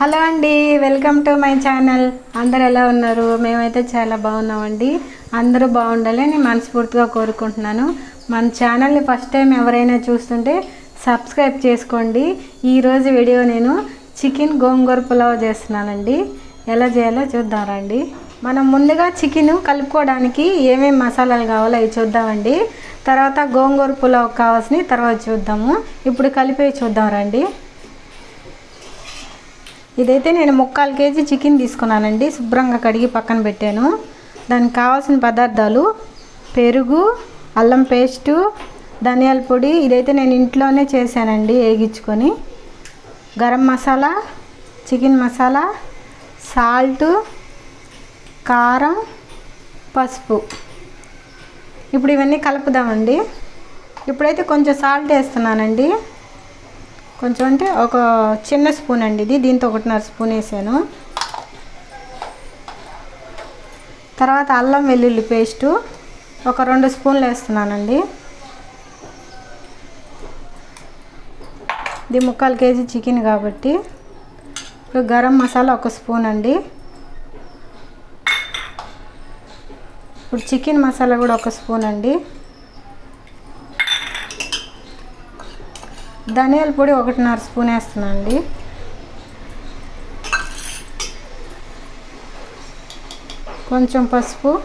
Hello అండి welcome to my channel. అందరు ఎలా ఉన్నారు? మేమైతే చాలా బాగున్నామండి. అందరూ బాగుండాలి నేను మనస్ఫూర్తిగా కోరుకుంటున్నాను. మన ఛానల్ని ఫస్ట్ టైం ఎవరైనా చూస్తుంటే సబ్స్క్రైబ్ చేసుకోండి. ఈరోజు వీడియో నేను చికెన్ గోంగూర పులావ్ చేస్తున్నానండి. ఎలా చేయాలో చూద్దాం రండి. మనం ముందుగా చికెన్ కలుపుకోవడానికి ఏమేమి మసాలాలు కావాలో అవి చూద్దామండి. తర్వాత గోంగూర పులావ్ కావాల్సినవి తర్వాత చూద్దాము. ఇప్పుడు కలిపే చూద్దాం రండి. ఇదైతే నేను ముక్కాలు కేజీ చికెన్ తీసుకున్నానండి. శుభ్రంగా కడిగి పక్కన పెట్టాను. దానికి కావాల్సిన పదార్థాలు పెరుగు అల్లం పేస్టు ధనియాల పొడి ఇదైతే నేను ఇంట్లోనే చేశానండి వేగించుకొని. గరం మసాలా చికెన్ మసాలా సాల్ట్ కారం పసుపు. ఇప్పుడు ఇవన్నీ కలుపుదామండి. ఇప్పుడైతే కొంచెం సాల్ట్ వేస్తున్నానండి. కొంచెం అంటే ఒక చిన్న స్పూన్ అండి ఇది. దీంతో ఒకటిన్నర స్పూన్ వేసాను. తర్వాత అల్లం వెల్లుల్లి పేస్టు ఒక రెండు స్పూన్లు వేస్తున్నానండి. ఇది ముక్కాలు కేజీ చికెన్ కాబట్టి ఇప్పుడు గరం మసాలా ఒక స్పూన్ అండి. ఇప్పుడు చికెన్ మసాలా కూడా ఒక స్పూన్ అండి. ధనియాల పొడి ఒకటిన్నర స్పూన్ వేస్తున్నాను కొంచెం పసుపు.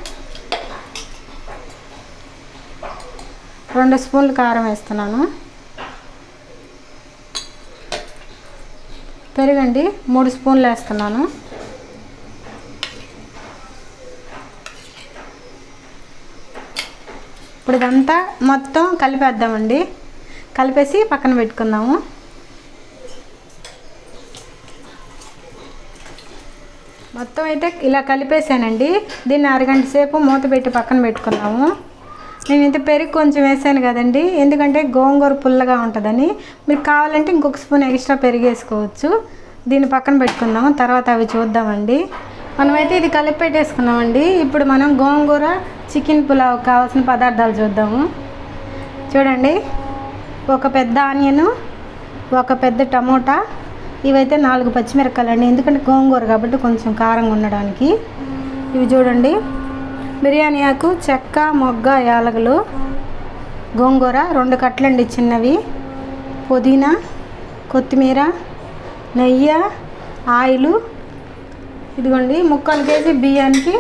రెండు స్పూన్లు కారం వేస్తున్నాను. పెరుగండి మూడు స్పూన్లు వేస్తున్నాను. ఇప్పుడు ఇదంతా మొత్తం కలిపేద్దామండి. కలిపేసి పక్కన పెట్టుకుందాము. మొత్తం అయితే ఇలా కలిపేసానండి. దీన్ని అరగంట సేపు మూత పెట్టి పక్కన పెట్టుకుందాము. నేనైతే పెరుగు కొంచెం వేసాను కదండి. ఎందుకంటే గోంగూర పుల్లగా ఉంటుందని. మీకు కావాలంటే ఇంకొక స్పూన్ ఎక్స్ట్రా పెరుగు వేసుకోవచ్చు. దీన్ని పక్కన పెట్టుకుందాము. తర్వాత అవి చూద్దామండి. మనమైతే ఇది కలిపి పెట్టేసుకున్నామండి. ఇప్పుడు మనం గోంగూర చికెన్ పులావ్ కావాల్సిన పదార్థాలు చూద్దాము. చూడండి. ఒక పెద్ద ఆనియను ఒక పెద్ద టమోటా ఇవైతే నాలుగు పచ్చిమిరపకాయలు అండి ఎందుకంటే గోంగూర కాబట్టి కొంచెం కారంగా ఉండడానికి. ఇవి చూడండి. బిర్యానీ ఆకు చెక్క మొగ్గ యాలకులు గోంగూర రెండు కట్టలండి చిన్నవి. పుదీనా కొత్తిమీర నెయ్యి ఆయిలు. ఇదిగోండి ముక్కలు కేజీ బియ్యానికి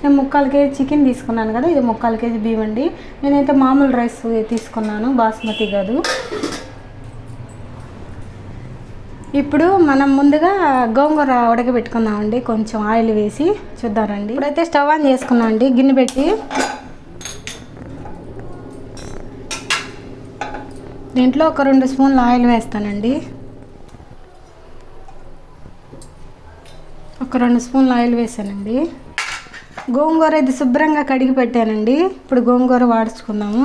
నేను ముక్కాలు కేజీ చికెన్ తీసుకున్నాను కదా ఇది ముక్కాలు కేజీ బియ్యం అండి. నేనైతే మామూలు రైస్ తీసుకున్నాను బాస్మతి కాదు. ఇప్పుడు మనం ముందుగా గోంగూర ఉడకబెట్టుకుందామండి కొంచెం ఆయిల్ వేసి చూద్దామండి ఇప్పుడైతే స్టవ్ ఆన్ చేసుకున్నాం అండి గిన్నె పెట్టి. దీంట్లో ఒక రెండు స్పూన్లు ఆయిల్ వేస్తానండి. ఒక రెండు స్పూన్లు ఆయిల్ వేసానండి. గోంగూర ఇది శుభ్రంగా కడిగి పెట్టానండి. ఇప్పుడు గోంగూర వాడుచుకుందాము.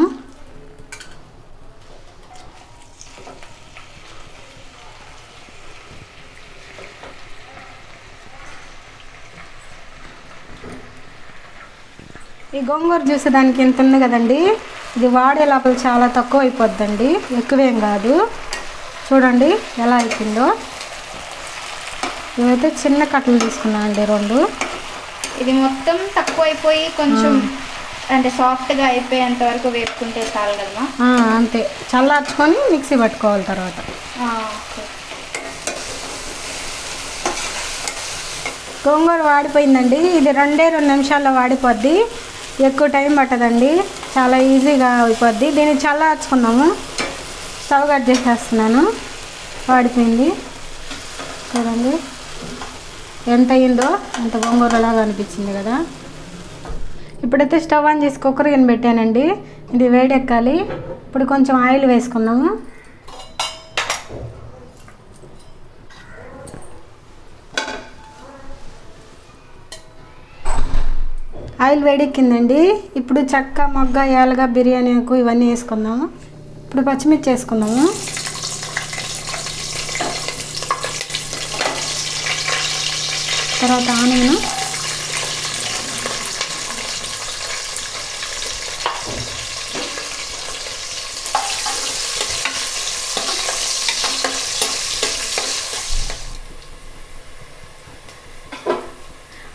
ఈ గోంగూర జ్యూస్ దానికి ఎంత ఉంది కదండి? ఇది వాడే లోపల చాలా తక్కువ అయిపోద్దండి. ఎక్కువేం కాదు. చూడండి ఎలా అయిపోయిందో. ఇవైతే చిన్న కట్టలు తీసుకున్నామండి రెండు. ఇది మొత్తం తక్కువ అయిపోయి కొంచెం అంటే సాఫ్ట్గా అయిపోయేంత వరకు వేపుకుంటే చాలు ఆ, అంతే. చల్లార్చుకొని మిక్సీ పట్టుకోవాలి తర్వాత. గోంగూర వాడిపోయిందండి. ఇది రెండే రెండు నిమిషాల్లో వాడిపోద్ది. ఎక్కువ టైం పట్టదండి. చాలా ఈజీగా అయిపోద్ది. దీన్ని చల్లార్చుకుందాము స్టవ్ కట్ చేసేస్తున్నాను. వాడిపోయింది. చూడండి. ఎంత అయిందో అంత గోంగూరలాగా అనిపించింది కదా. ఇప్పుడైతే స్టవ్ ఆన్ చేసి కుక్కర్ కింద పెట్టానండి. ఇది వేడెక్కాలి. ఇప్పుడు కొంచెం ఆయిల్ వేసుకుందాము. ఆయిల్ వేడెక్కిందండి. ఇప్పుడు చెక్క మొగ్గ యాలగా బిర్యానీ ఆకు ఇవన్నీ వేసుకుందాము. ఇప్పుడు పచ్చిమిర్చి వేసుకుందాము. తర్వాత ఆనియన్.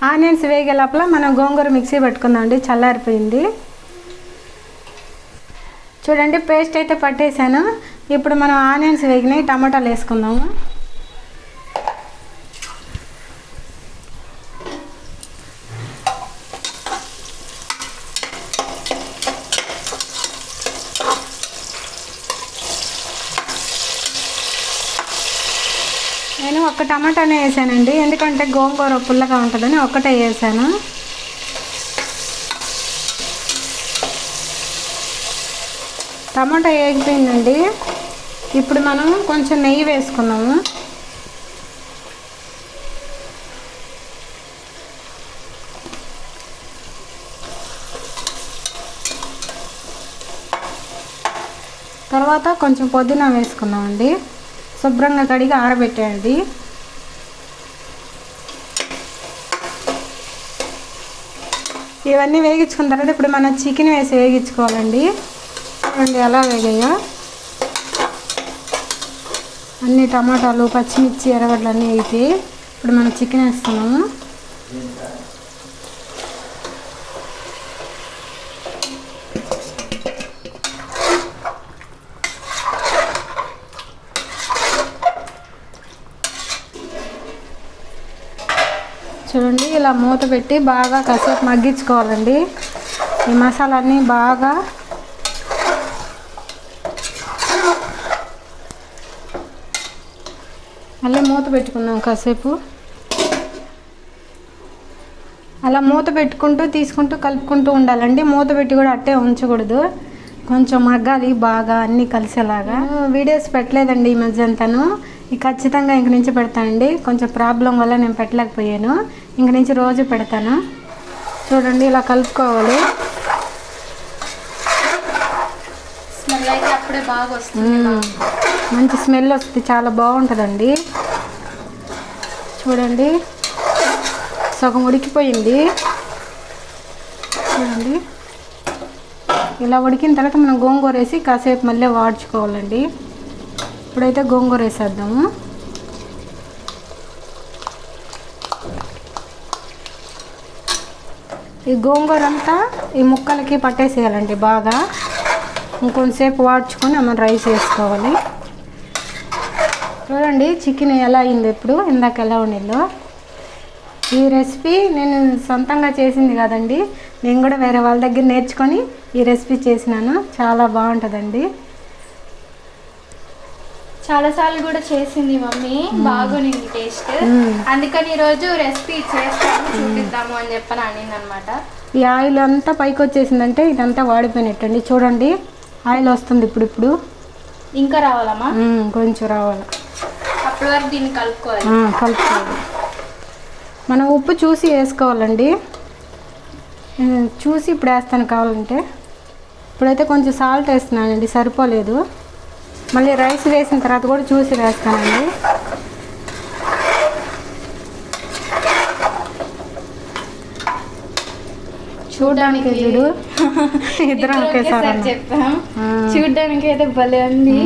ఆనియన్స్ వేగే లోపల మనం గోంగూర మిక్సీ పెట్టుకుందామండి చల్లారిపోయింది. చూడండి పేస్ట్ అయితే పట్టేశాను ఇప్పుడు మనం ఆనియన్స్ వేగినాయి టమాటాలు వేసుకుందాము. వేసానండి ఎందుకంటే గోంగూర పుల్లగా ఉంటుందని ఒక్కటే వేసాను టమాటా వేగిపోయిందండి. ఇప్పుడు మనం కొంచెం నెయ్యి వేసుకున్నాము. తర్వాత కొంచెం పుదీనా వేసుకున్నామండి. శుభ్రంగా కడిగి ఆరబెట్టేయండి. ఇవన్నీ వేగించుకున్న తర్వాత ఇప్పుడు మనం చికెన్ వేసి వేగించుకోవాలండి. చూడండి ఎలా వేగాయో. అన్ని టమాటాలు పచ్చిమిర్చి ఎర్రగడ్డలు అన్నీ వేసి ఇప్పుడు మనం చికెన్ వేస్తున్నాము చూడండి ఇలా మూత పెట్టి బాగా కాసేపు మగ్గించుకోవాలండి. ఈ మసాలాన్ని బాగా మళ్ళీ మూత పెట్టుకుందాం కాసేపు. అలా మూత పెట్టుకుంటూ తీసుకుంటూ కలుపుకుంటూ ఉండాలండి. మూత పెట్టి కూడా అట్టే ఉంచకూడదు. కొంచెం మగ్గాలి బాగా అన్నీ కలిసేలాగా. వీడియోస్ పెట్టలేదండి ఈ మధ్య అంతాను ఇక ఖచ్చితంగా ఇంక నుంచి పెడతానండి. కొంచెం ప్రాబ్లం వల్ల నేను పెట్టలేకపోయాను. ఇంక నుంచి రోజు పెడతాను? చూడండి ఇలా కలుపుకోవాలి. స్మెల్ అయితే అప్పుడే బాగా వస్తుంది. మంచి స్మెల్ వస్తుంది చాలా బాగుంటుందండి. చూడండి సగం ఉడికిపోయింది. చూడండి. ఇలా ఉడికిన తర్వాత మనం గోంగూర వేసి కాసేపు మళ్ళీ వాడ్చుకోవాలండి ఇప్పుడైతే గోంగూర వేసేద్దాము. ఈ గోంగూర అంతా ఈ ముక్కలకి పట్టేసేయాలండి బాగా. ఇంకొంతసేపు వాడ్చుకొని మనం రైస్ వేసుకోవాలి. చూడండి చికెన్ ఎలా అయింది ఇప్పుడు ఇందాక ఎలా ఉండిందో ఈ రెసిపీ నేను సొంతంగా చేసింది కాదండి. నేను కూడా వేరే వాళ్ళ దగ్గర నేర్చుకొని ఈ రెసిపీ చేసినాను. చాలా బాగుంటుందండి. చాలా సార్లు కూడా చేసింది మమ్మీ. బాగునింది టేస్ట్. అందుకని ఈరోజు రెసిపీ చేస్తాము చూపిద్దాము అని చెప్పని అనింది అనమాట ఈ ఆయిల్ అంతా పైకి వచ్చేసిందంటే ఇదంతా వాడిపోయినట్టండి. చూడండి ఆయిల్ వస్తుంది ఇప్పుడు ఇప్పుడు. ఇంకా రావాలమ్మా? మ్మ్, కొంచెం రావాలి. అప్పటి వరకు దీన్ని కలుపుకోవాలి. కలుపుకోవాలి. మనం ఉప్పు చూసి వేసుకోవాలండి. చూసి ఇప్పుడు వేస్తాను కావాలంటే. ఇప్పుడైతే కొంచెం సాల్ట్ వేస్తున్నానండి సరిపోలేదు. మళ్ళీ రైస్ వేసిన తర్వాత కూడా చూసి వేస్తానండి. చూడడానికి చూడు. ఇద్దరం ఒకేసారి. చెప్పాం. చూడడానికి అయితే భలే ఉంది.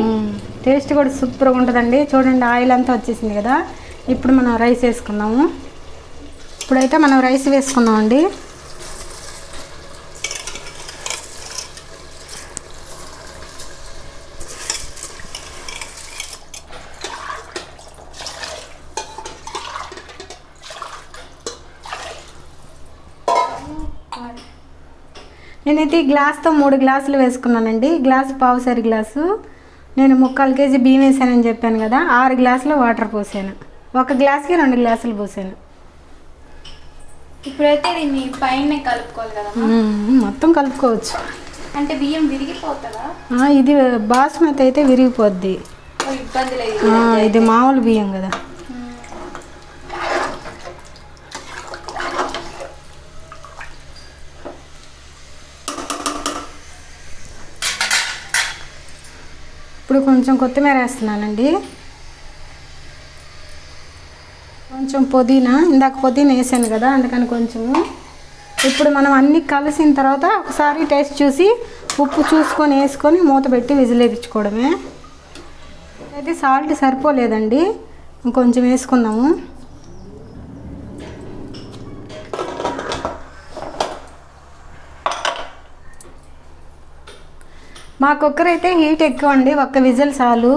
టేస్ట్ కూడా సూపర్గా ఉంటుందండి. చూడండి ఆయిల్ అంతా వచ్చేసింది కదా. ఇప్పుడు మనం రైస్ వేసుకుందాము. ఇప్పుడైతే మనం రైస్ వేసుకుందామండి. నేనైతే గ్లాస్తో మూడు గ్లాసులు వేసుకున్నానండి. గ్లాసు పావుసరి గ్లాసు. నేను ముక్కాలు కేజీ బియ్యం వేసానని చెప్పాను కదా ఆరు గ్లాసులు వాటర్ పోసాను. ఒక గ్లాస్కి రెండు గ్లాసులు పోసాను. ఇప్పుడైతే దీన్ని పైన కలుపుకోవాలి కదా. మొత్తం కలుపుకోవచ్చు. అంటే బియ్యం విరిగిపోతుందా? ఇది బాస్మతి అయితే విరిగిపోద్ది. ఇది మామూలు బియ్యం కదా. ఇప్పుడు కొంచెం కొత్తిమీర వేస్తున్నానండి. కొంచెం పుదీనా ఇందాక పుదీనా వేసాను కదా అందుకని కొంచెము. ఇప్పుడు మనం అన్నీ కలిసిన తర్వాత ఒకసారి టేస్ట్ చూసి ఉప్పు చూసుకొని వేసుకొని మూత పెట్టి విజిలేపించుకోవడమే అయితే సాల్ట్ సరిపోలేదండి. ఇంకొంచెం వేసుకుందాము. మా కుక్కర్ అయితే హీట్ ఎక్కువ అండి ఒక్క విజిల్ చాలు.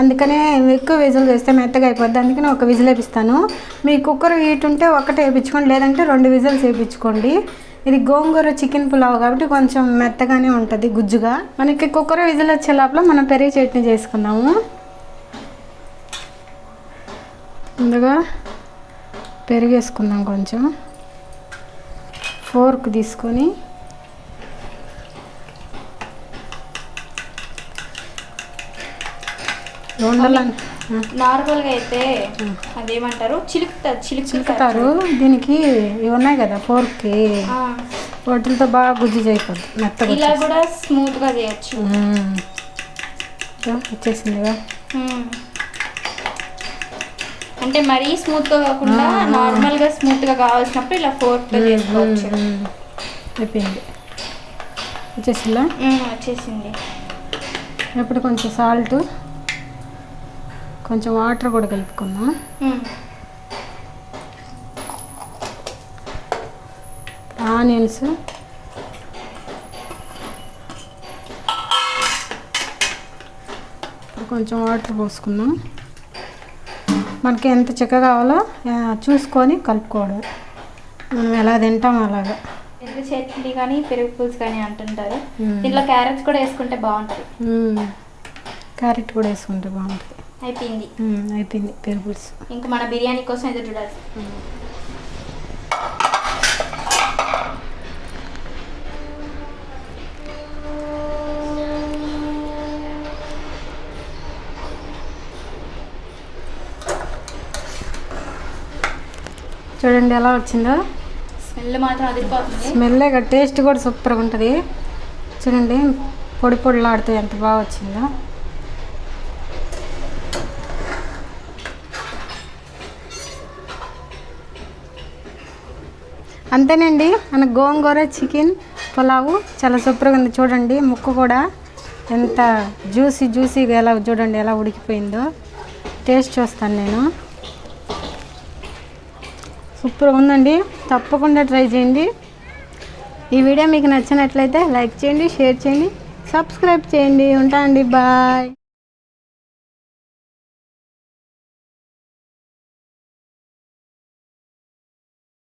అందుకనే ఎక్కువ విజిల్ వేస్తే మెత్తగా అయిపోద్ది. అందుకని ఒక విజిల్ వేపిస్తాను. మీ కుక్కర్ హీట్ ఉంటే ఒకటి వేయించుకోండి లేదంటే రెండు విజిల్స్ వేయించుకోండి ఇది గోంగూర చికెన్ పులావ్ కాబట్టి కొంచెం మెత్తగానే ఉంటుంది గుజ్జుగా. మనకి కుక్కర్ విజిల్ వచ్చే లోపల మనం పెరుగు చట్నీ చేసుకుందాము. ముందుగా పెరుగు వేసుకుందాం కొంచెం. ఫోర్క్ తీసుకొని నార్మల్గా అయితే అదేమంటారు? చిలుకుతారు. చిలుకుతారు దీనికి ఇవి ఉన్నాయి కదా ఫోర్క్కి. వాటితో బాగా గుజ్జు చేయకూడదు మెత్తగా ఇలా కూడా స్మూత్గా చేయొచ్చు వచ్చేసిందిగా. అంటే మరీ స్మూత్గా కాకుండా నార్మల్గా స్మూత్గా కావాల్సినప్పుడు ఇలా చేసుకోవచ్చు. మ్మ్. అయిపోయింది. వచ్చేసిందా? వచ్చేసింది. ఇప్పుడు కొంచెం సాల్ట్. కొంచెం వాటర్ కూడా కలుపుకుందాం. ఆనియన్స్. ఇప్పుడు కొంచెం వాటర్ పోసుకుందాం. మనకి ఎంత చిక్క కావాలో చూసుకొని కలుపుకోవడం. మనం ఎలా తింటాం అలాగా. పెరుగు చట్నీ కానీ పెరుగు పులుసు కానీ అంటుంటారు. దీంట్లో క్యారెట్స్ కూడా వేసుకుంటే బాగుంటుంది. క్యారెట్ కూడా వేసుకుంటే బాగుంటుంది. అయిపోయింది. అయిపోయింది. పెరుగు పులుసు. ఇంకా మన బిర్యానీ కోసం ఎదురు చూడాలి. చూడండి ఎలా వచ్చిందో. స్మెల్ మాత్రం అదిరిపోతుంది. స్మెల్ టేస్ట్ కూడా సూపర్గా ఉంటుంది. చూడండి పొడి పొడిలాడుతూ ఎంత బాగా వచ్చిందో. అంతేనండి. మన గోంగూర చికెన్ పులావు చాలా సూపర్గా ఉంది. చూడండి ముక్కు కూడా ఎంత జ్యూసీ జ్యూసీగా ఎలా చూడండి ఎలా ఉడికిపోయిందో. టేస్ట్ చూస్తాను నేను. సూపర్గా ఉందండి. తప్పకుండా ట్రై చేయండి. ఈ వీడియో మీకు నచ్చినట్లయితే లైక్ చేయండి షేర్ చేయండి సబ్స్క్రైబ్ చేయండి. ఉంటా అండి బాయ్.